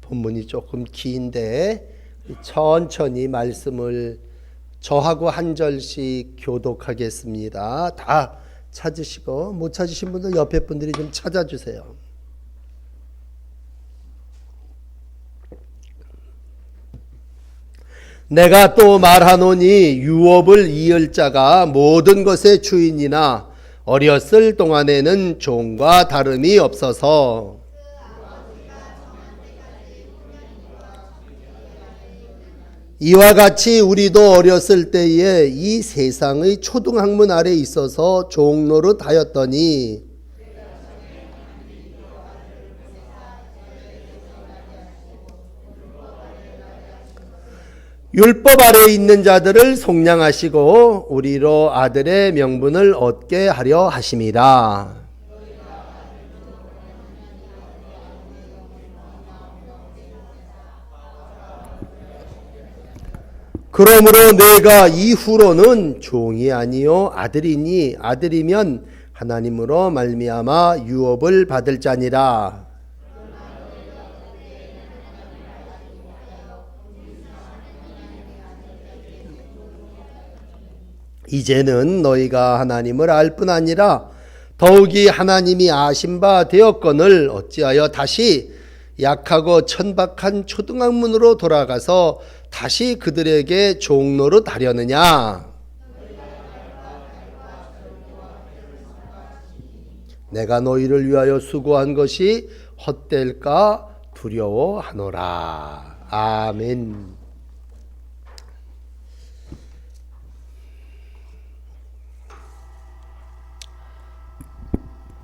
본문이 조금 긴데 천천히 말씀을 저하고 한 절씩 교독하겠습니다. 다 찾으시고 못 찾으신 분들 옆에 분들이 좀 찾아주세요. 내가 또 말하노니 유업을 이을 자가 모든 것의 주인이나 어렸을 동안에는 종과 다름이 없어서 이와 같이 우리도 어렸을 때에 이 세상의 초등학문 아래 있어서 종로로 다였더니 율법 아래 있는 자들을 속량하시고 우리로 아들의 명분을 얻게 하려 하심이라. 그러므로 내가 이후로는 종이 아니요 아들이니 아들이면 하나님으로 말미암아 유업을 받을 자니라. 이제는 너희가 하나님을 알 뿐 아니라 더욱이 하나님이 아신 바 되었거늘 어찌하여 다시 약하고 천박한 초등학문으로 돌아가서 다시 그들에게 종로로 다려느냐? 내가 너희를 위하여 수고한 것이 헛될까 두려워하노라. 아멘.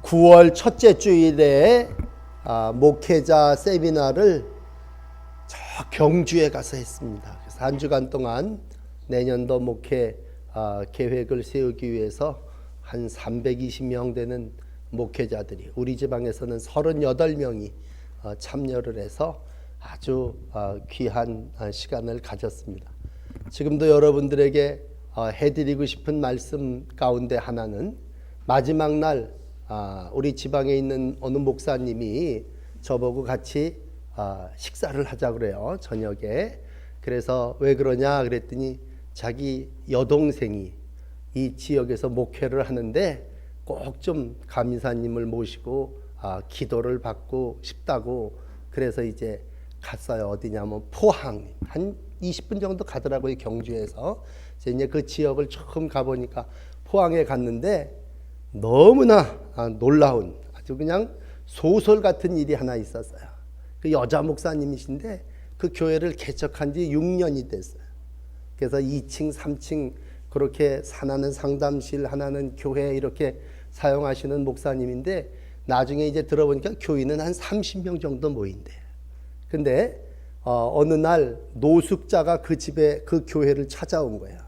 9월 첫째 주일에 아, 목회자 세미나를 저 경주에 가서 했습니다. 그래서 한 주간 동안 내년도 목회 아, 계획을 세우기 위해서 한 320명 되는 목회자들이 우리 지방에서는 38명이 어, 참여를 해서 아주 어, 귀한 어, 시간을 가졌습니다. 지금도 여러분들에게 어, 해드리고 싶은 말씀 가운데 하나는 마지막 날 아, 우리 지방에 있는 어느 목사님이 저보고 같이 아, 식사를 하자 그래요 저녁에. 그래서 왜 그러냐 그랬더니 자기 여동생이 이 지역에서 목회를 하는데 꼭 좀 감사님을 모시고 아, 기도를 받고 싶다고 그래서 이제 갔어요. 어디냐면 포항. 한 20분 정도 가더라고요 경주에서. 이제 그 지역을 처음 가보니까 포항에 갔는데 너무나 아, 놀라운 아주 그냥 소설 같은 일이 하나 있었어요. 그 여자 목사님이신데 그 교회를 개척한 지 6년이 됐어요. 그래서 2층, 3층 그렇게 하나는 상담실, 하나는 교회 이렇게 사용하시는 목사님인데 나중에 이제 들어보니까 교인은 한 30명 정도 모인대요. 근데 어, 어느 날 노숙자가 그 집에 그 교회를 찾아온 거예요.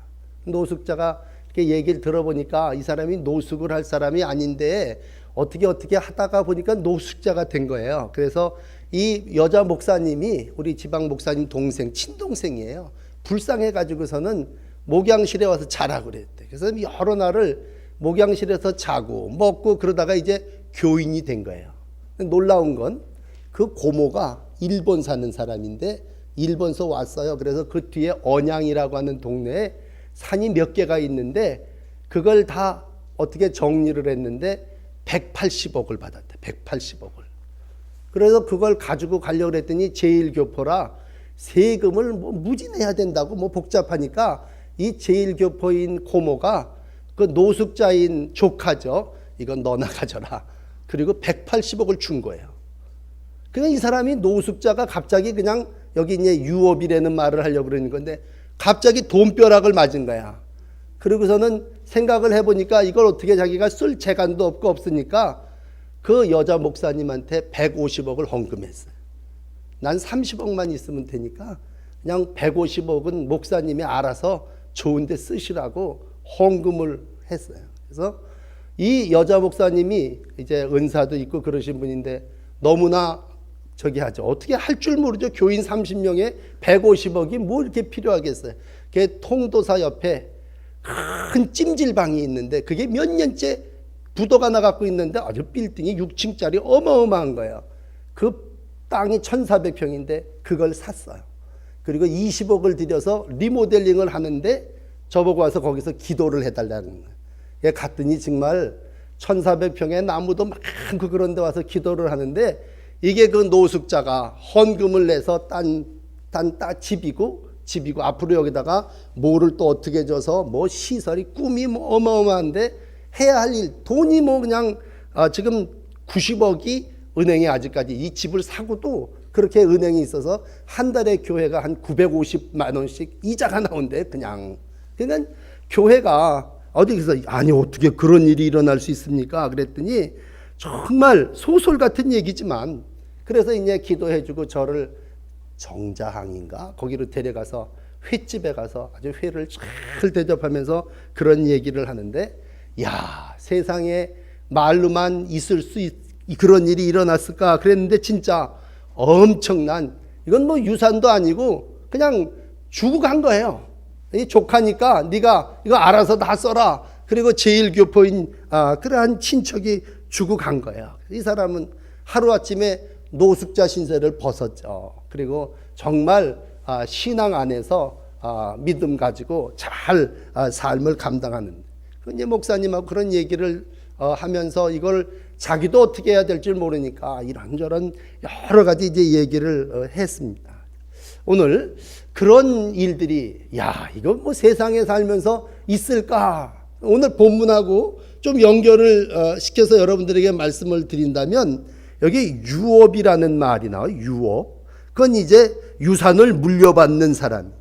노숙자가 그 얘기를 들어보니까 이 사람이 노숙을 할 사람이 아닌데 어떻게 어떻게 하다가 보니까 노숙자가 된 거예요. 그래서 이 여자 목사님이 우리 지방 목사님 동생, 친동생이에요. 불쌍해 가지고서는 목양실에 와서 자라 그랬대. 그래서 여러 날을 목양실에서 자고 먹고 그러다가 이제 교인이 된 거예요. 놀라운 건 그 고모가 일본 사는 사람인데 일본서 왔어요. 그래서 그 뒤에 언양이라고 하는 동네에 산이 몇 개가 있는데 그걸 다 어떻게 정리를 했는데 180억을 받았대. 180억을. 그래서 그걸 가지고 가려고 그랬더니 제1교포라 세금을 뭐 무지 내야 된다고 뭐 복잡하니까 이 제1교포인 고모가 그 노숙자인 조카죠. 이건 너나 가져라. 그리고 180억을 준 거예요. 그냥 이 사람이 노숙자가 갑자기 그냥 여기 이제 유업이라는 말을 하려고 그러는 건데 갑자기 돈벼락을 맞은 거야. 그러고서는 생각을 해보니까 이걸 어떻게 자기가 쓸 재간도 없고 없으니까 그 여자 목사님한테 150억을 헌금했어요. 난 30억만 있으면 되니까 그냥 150억은 목사님이 알아서 좋은데 쓰시라고 헌금을 했어요. 그래서 이 여자 목사님이 이제 은사도 있고 그러신 분인데 너무나 저기 하죠. 어떻게 할 줄 모르죠. 교인 30명에 150억이 뭐 이렇게 필요하겠어요. 그 통도사 옆에 큰 찜질방이 있는데 그게 몇 년째 부도가 나갖고 있는데 아주 빌딩이 6층짜리 어마어마한 거예요. 그 땅이 1,400평인데 그걸 샀어요. 그리고 20억을 들여서 리모델링을 하는데 저보고 와서 거기서 기도를 해달라는 거예요. 예, 갔더니 정말 1,400평의 나무도 많고 그런 데 와서 기도를 하는데 이게 그 노숙자가 헌금을 내서 딴, 딴, 딴 집이고 집이고 앞으로 여기다가 뭐를 또 어떻게 줘서 뭐 시설이 꿈이 뭐 어마어마한데 해야 할 일. 돈이 뭐 그냥 아, 지금 90억이 은행에 아직까지 이 집을 사고도 그렇게 은행이 있어서 한 달에 교회가 한 950만 원씩 이자가 나온대 그냥. 그러니까 교회가 어디서 아니 어떻게 그런 일이 일어날 수 있습니까? 그랬더니 정말 소설 같은 얘기지만 그래서 이제 기도해주고 저를 정자항인가? 거기로 데려가서 횟집에 가서 아주 회를 잘 대접하면서 그런 얘기를 하는데 야 세상에 말로만 있을 수 있, 그런 일이 일어났을까 그랬는데 진짜 엄청난 이건 뭐 유산도 아니고 그냥 주고 간 거예요. 이 조카니까 네가 이거 알아서 다 써라. 그리고 제일 교포인 아, 그러한 친척이 주고 간 거예요. 이 사람은 하루 아침에 노숙자 신세를 벗었죠. 그리고 정말 아, 신앙 안에서 아, 믿음 가지고 잘 아, 삶을 감당하는. 이제 목사님하고 그런 얘기를 어, 하면서 이걸 자기도 어떻게 해야 될지 모르니까 이런저런 여러 가지 이제 얘기를 어, 했습니다. 오늘 그런 일들이 야 이거 뭐 세상에 살면서 있을까? 오늘 본문하고 좀 연결을 어, 시켜서 여러분들에게 말씀을 드린다면 여기 유업이라는 말이 나와요. 유업. 그건 이제 유산을 물려받는 사람.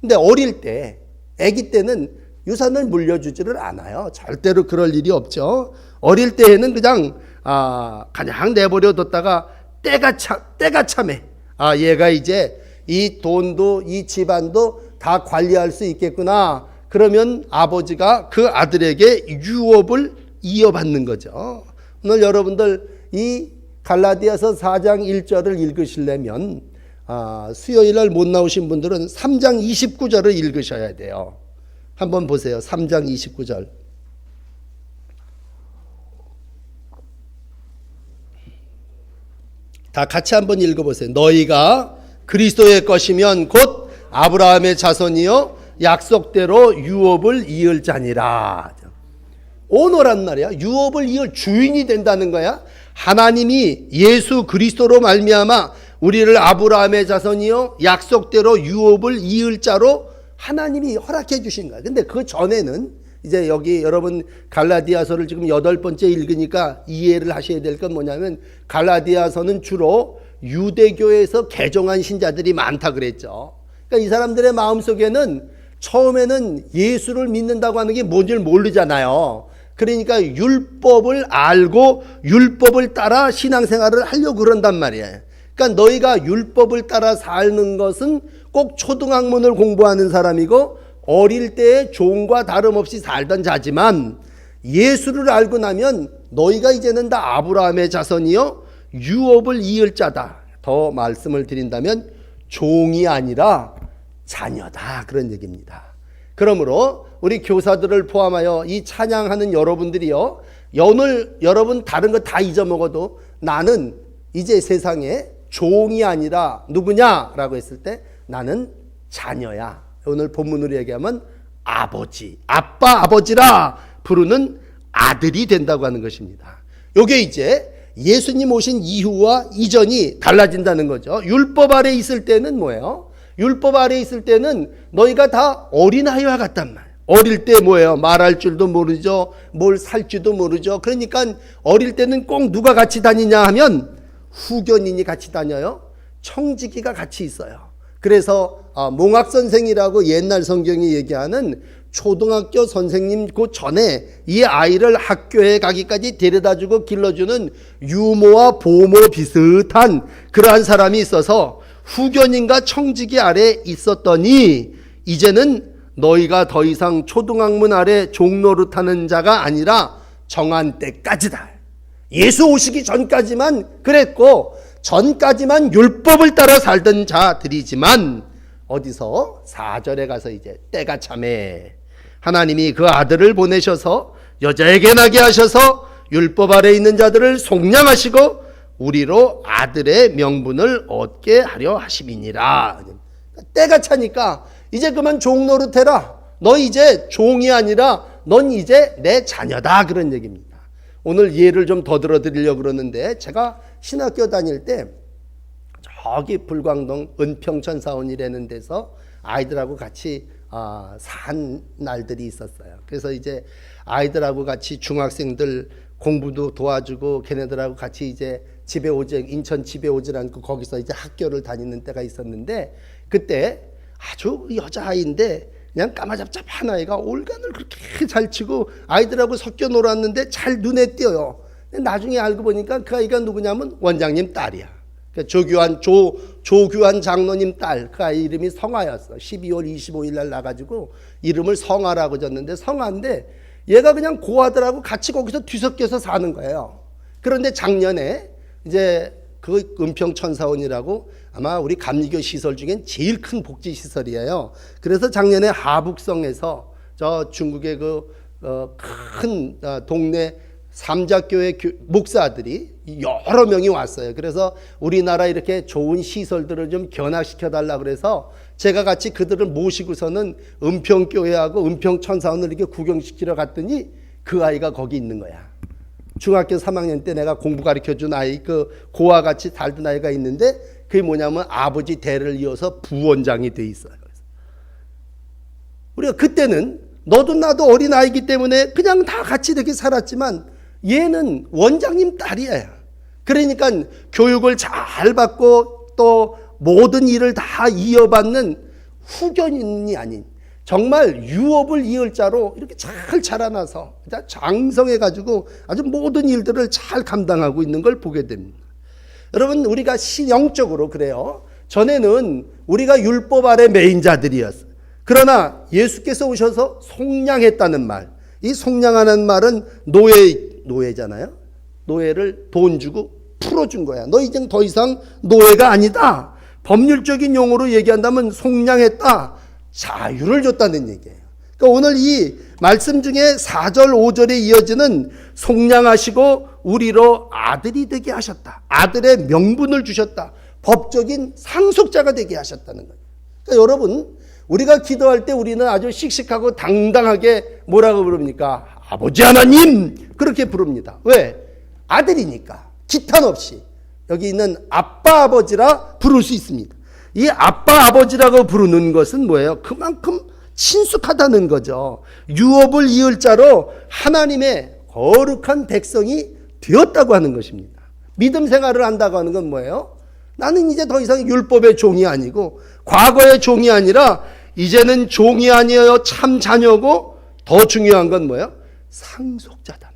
근데 어릴 때, 아기 때는 유산을 물려주지를 않아요. 절대로 그럴 일이 없죠. 어릴 때에는 그냥 아 그냥 내버려 뒀다가 때가 참 때가 참해. 아 얘가 이제 이 돈도 이 집안도 다 관리할 수 있겠구나. 그러면 아버지가 그 아들에게 유업을 이어받는 거죠. 오늘 여러분들 이 갈라디아서 4장 1절을 읽으시려면 아, 수요일 날 못 나오신 분들은 3장 29절을 읽으셔야 돼요. 한번 보세요. 3장 29절. 다 같이 한번 읽어보세요. 너희가 그리스도의 것이면 곧 아브라함의 자손이요 약속대로 유업을 이을 자니라. 오너란 말이야. 유업을 이을 주인이 된다는 거야. 하나님이 예수 그리스도로 말미암아 우리를 아브라함의 자손이요 약속대로 유업을 이을 자로 하나님이 허락해 주신 거야. 근데 그 전에는 이제 여기 여러분 갈라디아서를 지금 여덟 번째 읽으니까 이해를 하셔야 될 건 뭐냐면 갈라디아서는 주로 유대교에서 개종한 신자들이 많다 그랬죠. 그러니까 이 사람들의 마음 속에는 처음에는 예수를 믿는다고 하는 게 뭔지를 모르잖아요. 그러니까 율법을 알고 율법을 따라 신앙생활을 하려고 그런단 말이에요. 그러니까 너희가 율법을 따라 사는 것은 꼭 초등학문을 공부하는 사람이고 어릴 때의 종과 다름없이 살던 자지만 예수를 알고 나면 너희가 이제는 다 아브라함의 자손이요 유업을 이을 자다. 더 말씀을 드린다면 종이 아니라 자녀다 그런 얘기입니다. 그러므로 우리 교사들을 포함하여 이 찬양하는 여러분들이요 오늘 여러분 다른 거 다 잊어먹어도 나는 이제 세상에 종이 아니라 누구냐라고 했을 때 나는 자녀야. 오늘 본문으로 얘기하면 아버지, 아빠, 아버지라 부르는 아들이 된다고 하는 것입니다. 요게 이제 예수님 오신 이후와 이전이 달라진다는 거죠. 율법 아래 있을 때는 뭐예요? 율법 아래 있을 때는 너희가 다 어린아이와 같단 말이에요. 어릴 때 뭐예요? 말할 줄도 모르죠. 뭘 살지도 모르죠. 그러니까 어릴 때는 꼭 누가 같이 다니냐 하면 후견인이 같이 다녀요. 청지기가 같이 있어요. 그래서 아, 몽학 선생이라고 옛날 성경이 얘기하는 초등학교 선생님 그 전에 이 아이를 학교에 가기까지 데려다주고 길러주는 유모와 보모 비슷한 그러한 사람이 있어서 후견인과 청지기 아래 있었더니 이제는 너희가 더 이상 초등학문 아래 종로를 타는 자가 아니라 정한 때까지다. 예수 오시기 전까지만 그랬고 전까지만 율법을 따라 살던 자들이지만 어디서 4절에 가서 이제 때가 참해 하나님이 그 아들을 보내셔서 여자에게 나게 하셔서 율법 아래 있는 자들을 속량하시고 우리로 아들의 명분을 얻게 하려 하심이니라. 때가 차니까 이제 그만 종 노릇해라. 너 이제 종이 아니라 넌 이제 내 자녀다 그런 얘기입니다. 오늘 예를 좀 더 들어 드리려고 그러는데 제가 신학교 다닐 때 저기 불광동 은평천 사원이라는 데서 아이들하고 같이 아, 산 날들이 있었어요. 그래서 이제 아이들하고 같이 중학생들 공부도 도와주고 걔네들하고 같이 이제 집에 오지 인천 집에 오질 않고 거기서 이제 학교를 다니는 때가 있었는데 그때 아주 여자아이인데 그냥 까마잡잡한 아이가 올간을 그렇게 잘 치고 아이들하고 섞여 놀았는데 잘 눈에 띄어요. 나중에 알고 보니까 그 아이가 누구냐면 원장님 딸이야. 그 조규환 조 조규환 장로님 딸 그 아이 이름이 성아였어. 12월 25일 날 나가지고 이름을 성아라고 졌는데 성아인데 얘가 그냥 고아들하고 같이 거기서 뒤섞여서 사는 거예요. 그런데 작년에 이제 그 은평천사원이라고 아마 우리 감리교 시설 중엔 제일 큰 복지 시설이에요. 그래서 작년에 하북성에서 저 중국의 그큰 동네 삼자교회 교- 목사들이 여러 명이 왔어요. 그래서 우리나라 이렇게 좋은 시설들을 좀 견학시켜 달라 그래서 제가 같이 그들을 모시고서는 은평교회하고 은평천사원을 이렇게 구경시키러 갔더니 그 아이가 거기 있는 거야. 중학교 3학년 때 내가 공부 가르쳐 준 아이 그 고아 같이 살던 아이가 있는데 그게 뭐냐면 아버지 대를 이어서 부원장이 돼 있어요. 우리가 그때는 너도 나도 어린 아이기 때문에 그냥 다 같이 이렇게 살았지만 얘는 원장님 딸이에요. 그러니까 교육을 잘 받고 또 모든 일을 다 이어받는 후견인이 아닌 정말 유업을 이을 자로 이렇게 잘 자라나서 장성해 가지고 아주 모든 일들을 잘 감당하고 있는 걸 보게 됩니다. 여러분 우리가 신영적으로 그래요. 전에는 우리가 율법 아래 메인자들이었어요. 그러나 예수께서 오셔서 속량했다는 말. 이 속량하는 말은 노예 노예잖아요. 노예를 돈 주고 풀어준 거야. 너 이제 더 이상 노예가 아니다. 법률적인 용어로 얘기한다면 속량했다. 자유를 줬다는 얘기예요. 그러니까 오늘 이 말씀 중에 4절, 5절에 이어지는 속량하시고 우리로 아들이 되게 하셨다. 아들의 명분을 주셨다. 법적인 상속자가 되게 하셨다는 거예요. 그러니까 여러분, 우리가 기도할 때 우리는 아주 씩씩하고 당당하게 뭐라고 부릅니까? 아버지 하나님! 그렇게 부릅니다. 왜? 아들이니까. 기탄 없이. 여기 있는 아빠 아버지라 부를 수 있습니다. 이 아빠 아버지라고 부르는 것은 뭐예요? 그만큼 친숙하다는 거죠. 유업을 이을 자로 하나님의 거룩한 백성이 되었다고 하는 것입니다. 믿음 생활을 한다고 하는 건 뭐예요? 나는 이제 더 이상 율법의 종이 아니고 과거의 종이 아니라 이제는 종이 아니에요. 참 자녀고 더 중요한 건 뭐예요? 상속자단.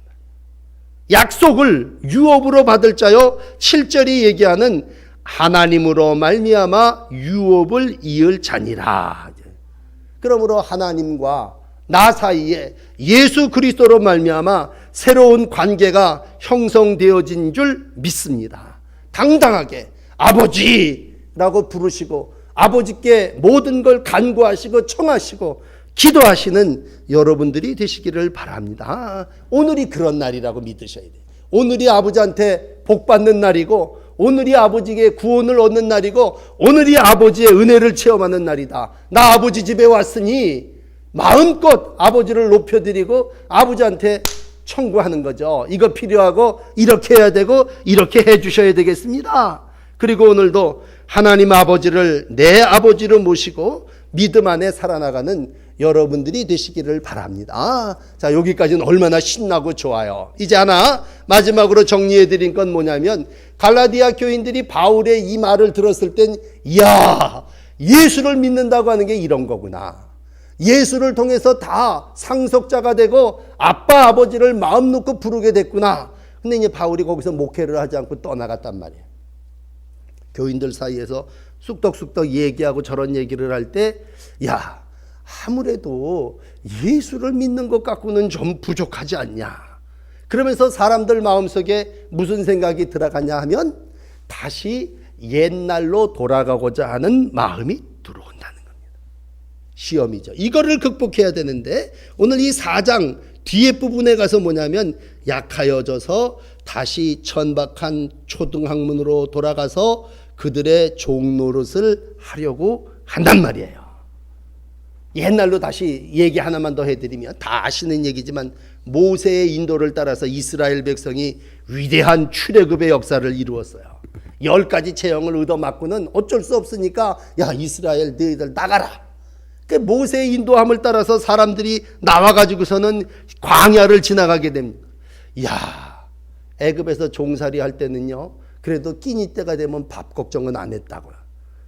약속을 유업으로 받을 자요. 7절이 얘기하는 하나님으로 말미암아 유업을 이을 자니라. 그러므로 하나님과 나 사이에 예수 그리스도로 말미암아 새로운 관계가 형성되어진 줄 믿습니다. 당당하게 아버지라고 부르시고 아버지께 모든 걸 간구하시고 청하시고 기도하시는 여러분들이 되시기를 바랍니다. 오늘이 그런 날이라고 믿으셔야 돼요. 오늘이 아버지한테 복 받는 날이고 오늘이 아버지에게 구원을 얻는 날이고 오늘이 아버지의 은혜를 체험하는 날이다. 나 아버지 집에 왔으니 마음껏 아버지를 높여드리고 아버지한테 청구하는 거죠. 이거 필요하고 이렇게 해야 되고 이렇게 해 주셔야 되겠습니다. 그리고 오늘도 하나님 아버지를 내 아버지로 모시고 믿음 안에 살아나가는 여러분들이 되시기를 바랍니다. 자, 여기까지는 얼마나 신나고 좋아요. 이제 하나 마지막으로 정리해 드린 건 뭐냐면 갈라디아 교인들이 바울의 이 말을 들었을 땐 이야, 예수를 믿는다고 하는 게 이런 거구나. 예수를 통해서 다 상속자가 되고 아빠 아버지를 마음 놓고 부르게 됐구나. 근데 이제 바울이 거기서 목회를 하지 않고 떠나갔단 말이에요. 교인들 사이에서 쑥덕쑥덕 얘기하고 저런 얘기를 할 때, 야, 아무래도 예수를 믿는 것 갖고는 좀 부족하지 않냐. 그러면서 사람들 마음속에 무슨 생각이 들어가냐 하면 다시 옛날로 돌아가고자 하는 마음이 들어온다는 겁니다. 시험이죠. 이거를 극복해야 되는데 오늘 이 4장 뒤에 부분에 가서 뭐냐면 약하여져서 다시 천박한 초등학문으로 돌아가서 그들의 종노릇을 하려고 한단 말이에요. 옛날로 다시 얘기 하나만 더 해드리면 다 아시는 얘기지만 모세의 인도를 따라서 이스라엘 백성이 위대한 출애굽의 역사를 이루었어요. 열 가지 체형을 얻어맞고는 어쩔 수 없으니까 야 이스라엘 너희들 나가라. 그 모세의 인도함을 따라서 사람들이 나와 가지고서는 광야를 지나가게 됩니다. 야 애굽에서 종살이 할 때는요. 그래도 끼니 때가 되면 밥 걱정은 안 했다고요.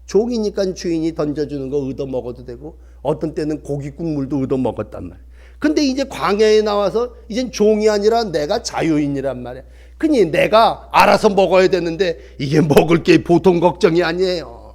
종이니까 주인이 던져주는 거 얻어 먹어도 되고 어떤 때는 고기 국물도 얻어 먹었단 말이에요. 근데 이제 광야에 나와서 이젠 종이 아니라 내가 자유인이란 말이야. 그니 내가 알아서 먹어야 되는데 이게 먹을 게 보통 걱정이 아니에요.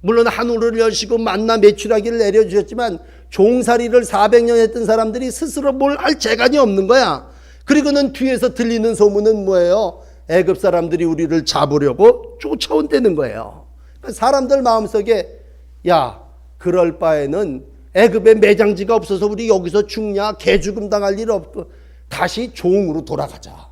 물론 하늘을 여시고 만나 매출하기를 내려주셨지만 종살이를 400년 했던 사람들이 스스로 뭘할 재간이 없는 거야. 그리고는 뒤에서 들리는 소문은 뭐예요? 애굽 사람들이 우리를 잡으려고 쫓아온다는 거예요. 사람들 마음속에 야 그럴 바에는 애굽에 매장지가 없어서 우리 여기서 죽냐 개죽음 당할 일 없고 다시 종으로 돌아가자.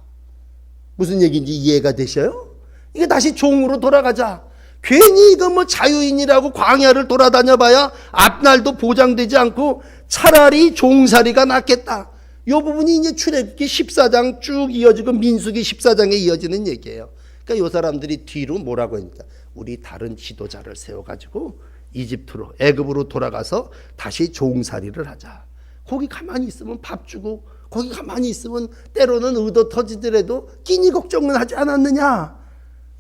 무슨 얘기인지 이해가 되셔요? 이게 다시 종으로 돌아가자. 괜히 이거 뭐 자유인이라고 광야를 돌아다녀 봐야 앞날도 보장되지 않고 차라리 종살이가 낫겠다. 이 부분이 이제 출애굽기 14장 쭉 이어지고 민수기 14장에 이어지는 얘기예요. 그러니까 요 사람들이 뒤로 뭐라고 하니까 우리 다른 지도자를 세워 가지고 이집트로 애굽으로 돌아가서 다시 종살이를 하자. 거기 가만히 있으면 밥 주고 거기 가만히 있으면 때로는 의도 터지더라도 끼니 걱정은 하지 않았느냐.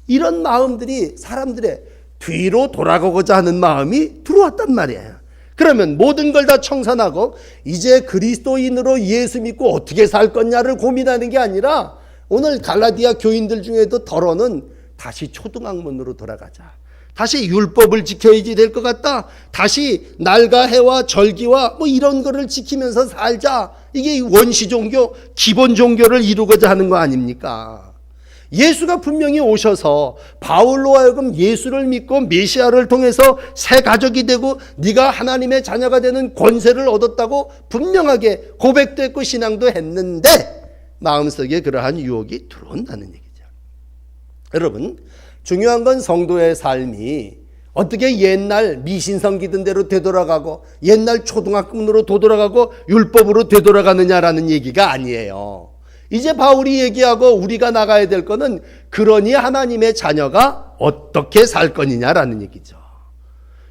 이런 마음들이 사람들의 뒤로 돌아가고자 하는 마음이 들어왔단 말이에요. 그러면 모든 걸 다 청산하고 이제 그리스도인으로 예수 믿고 어떻게 살 거냐를 고민하는 게 아니라 오늘 갈라디아 교인들 중에도 덜어는 다시 초등학문으로 돌아가자. 다시 율법을 지켜야지 될 것 같다. 다시 날과 해와 절기와 뭐 이런 거를 지키면서 살자. 이게 원시 종교, 기본 종교를 이루고자 하는 거 아닙니까? 예수가 분명히 오셔서 바울로 하여금 예수를 믿고 메시아를 통해서 새 가족이 되고 네가 하나님의 자녀가 되는 권세를 얻었다고 분명하게 고백됐고 신앙도 했는데 마음속에 그러한 유혹이 들어온다는 얘기죠. 여러분 중요한 건 성도의 삶이 어떻게 옛날 미신성 기든 대로 되돌아가고 옛날 초등학문으로 되돌아가고 율법으로 되돌아가느냐라는 얘기가 아니에요. 이제 바울이 얘기하고 우리가 나가야 될 거는 그러니 하나님의 자녀가 어떻게 살 거니냐라는 얘기죠.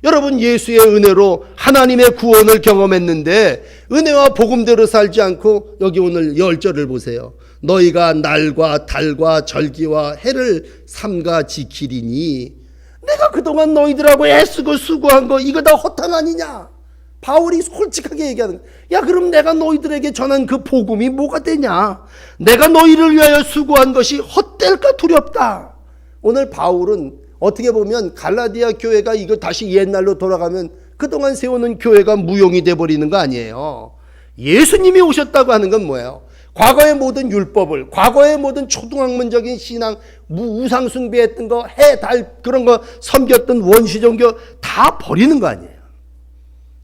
여러분 예수의 은혜로 하나님의 구원을 경험했는데 은혜와 복음대로 살지 않고 여기 오늘 열절을 보세요. 너희가 날과 달과 절기와 해를 삼가 지키리니 내가 그동안 너희들하고 애쓰고 수고한 거 이거 다 허탕 아니냐? 바울이 솔직하게 얘기하는 거야. 야, 그럼 내가 너희들에게 전한 그 복음이 뭐가 되냐? 내가 너희를 위하여 수고한 것이 헛될까 두렵다. 오늘 바울은 어떻게 보면 갈라디아 교회가 이거 다시 옛날로 돌아가면 그동안 세우는 교회가 무용이 돼 버리는 거 아니에요. 예수님이 오셨다고 하는 건 뭐예요? 과거의 모든 율법을, 과거의 모든 초등학문적인 신앙, 우상 숭배했던 거, 해, 달 그런 거 섬겼던 원시 종교 다 버리는 거 아니에요.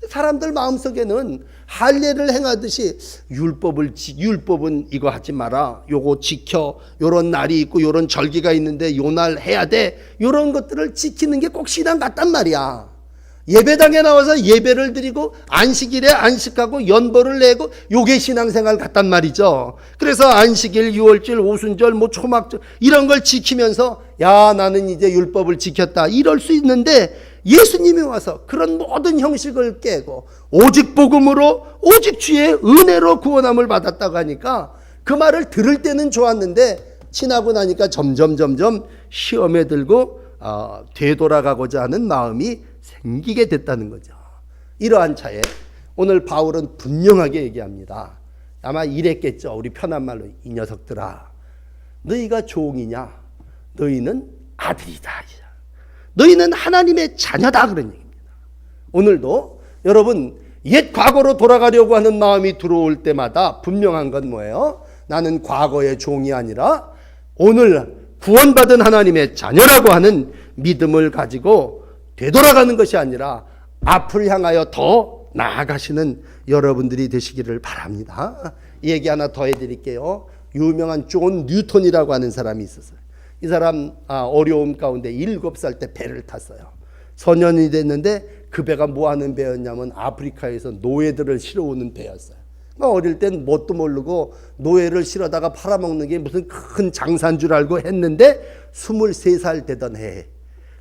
사람들 마음속에는 할례를 행하듯이 율법을 지, 율법은 이거 하지 마라. 요거 지켜. 요런 날이 있고 요런 절기가 있는데 요 날 해야 돼. 요런 것들을 지키는 게 꼭 신앙 같단 말이야. 예배당에 나와서 예배를 드리고 안식일에 안식하고 연보를 내고 요게 신앙생활 같단 말이죠. 그래서 안식일, 유월절, 오순절, 뭐 초막절 이런 걸 지키면서 야 나는 이제 율법을 지켰다 이럴 수 있는데 예수님이 와서 그런 모든 형식을 깨고 오직 복음으로 오직 주의 은혜로 구원함을 받았다고 하니까 그 말을 들을 때는 좋았는데 지나고 나니까 점점 점점 시험에 들고 어, 되돌아가고자 하는 마음이 생기게 됐다는 거죠. 이러한 차에 오늘 바울은 분명하게 얘기합니다. 아마 이랬겠죠. 우리 편한 말로 이 녀석들아. 너희가 종이냐? 너희는 아들이다. 너희는 하나님의 자녀다 그런 얘기입니다. 오늘도 여러분 옛 과거로 돌아가려고 하는 마음이 들어올 때마다 분명한 건 뭐예요? 나는 과거의 종이 아니라 오늘 구원받은 하나님의 자녀라고 하는 믿음을 가지고 되돌아가는 것이 아니라 앞을 향하여 더 나아가시는 여러분들이 되시기를 바랍니다. 얘기 하나 더 해드릴게요. 유명한 존 뉴턴이라고 하는 사람이 있었어요. 이 사람 아, 어려움 가운데 일곱 살 때 배를 탔어요. 소년이 됐는데 그 배가 뭐 하는 배였냐면 아프리카에서 노예들을 실어오는 배였어요. 그러니까 어릴 땐 뭣도 모르고 노예를 실어다가 팔아먹는 게 무슨 큰 장사인 줄 알고 했는데 23살 되던 해에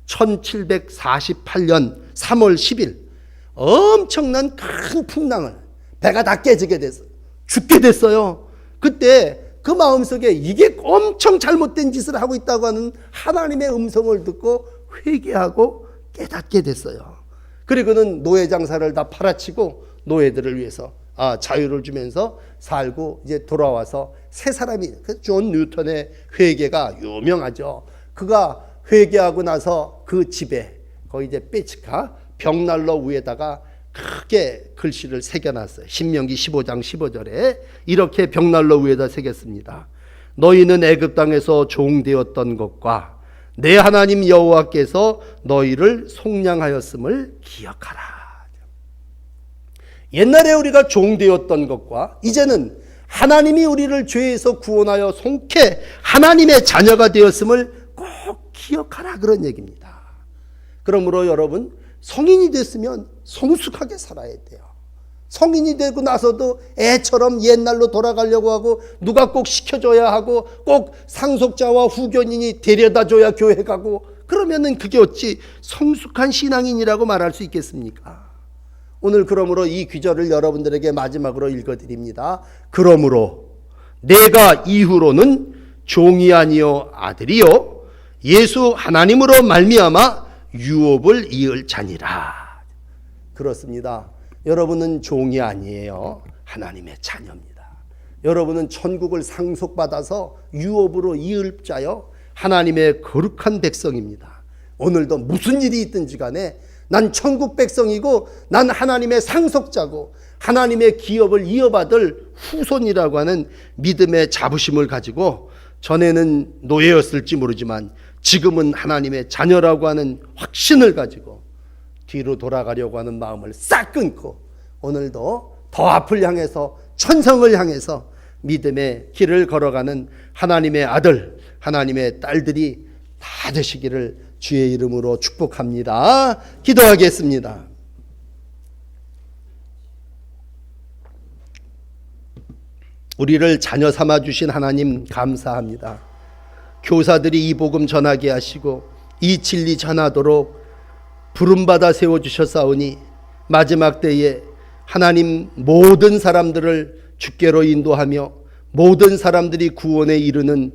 1748년 3월 10일 엄청난 큰 풍랑을 배가 다 깨지게 됐어. 죽게 됐어요. 그때 그 마음속에 이게 엄청 잘못된 짓을 하고 있다고 하는 하나님의 음성을 듣고 회개하고 깨닫게 됐어요. 그리고는 노예 장사를 다 팔아치고 노예들을 위해서 아, 자유를 주면서 살고 이제 돌아와서 새 사람이 그존 뉴턴의 회개가 유명하죠. 그가 회개하고 나서 그 집에 거기 이제 빼치카 벽난로 위에다가 크게 글씨를 새겨놨어요. 신명기 15장 15절에 이렇게 벽난로 위에다 새겼습니다. 너희는 애굽 땅에서 종되었던 것과 내 하나님 여호와께서 너희를 속량하였음을 기억하라. 옛날에 우리가 종되었던 것과 이제는 하나님이 우리를 죄에서 구원하여 송케 하나님의 자녀가 되었음을 꼭 기억하라 그런 얘기입니다. 그러므로 여러분 성인이 됐으면 성숙하게 살아야 돼요. 성인이 되고 나서도 애처럼 옛날로 돌아가려고 하고 누가 꼭 시켜줘야 하고 꼭 상속자와 후견인이 데려다 줘야 교회 가고 그러면은 그게 어찌 성숙한 신앙인이라고 말할 수 있겠습니까? 오늘 그러므로 이 귀절을 여러분들에게 마지막으로 읽어드립니다. 그러므로 내가 이후로는 종이 아니요 아들이요 예수 하나님으로 말미암아 유업을 이을 자니라. 그렇습니다. 여러분은 종이 아니에요. 하나님의 자녀입니다. 여러분은 천국을 상속받아서 유업으로 이을 자요. 하나님의 거룩한 백성입니다. 오늘도 무슨 일이 있든지 간에 난 천국 백성이고 난 하나님의 상속자고 하나님의 기업을 이어받을 후손이라고 하는 믿음의 자부심을 가지고 전에는 노예였을지 모르지만 지금은 하나님의 자녀라고 하는 확신을 가지고 뒤로 돌아가려고 하는 마음을 싹 끊고 오늘도 더 앞을 향해서 천성을 향해서 믿음의 길을 걸어가는 하나님의 아들, 하나님의 딸들이 다 되시기를 주의 이름으로 축복합니다. 기도하겠습니다. 우리를 자녀 삼아 주신 하나님 감사합니다. 교사들이 이 복음 전하게 하시고 이 진리 전하도록 부름받아 세워 주셨사오니 마지막 때에 하나님 모든 사람들을 주께로 인도하며 모든 사람들이 구원에 이르는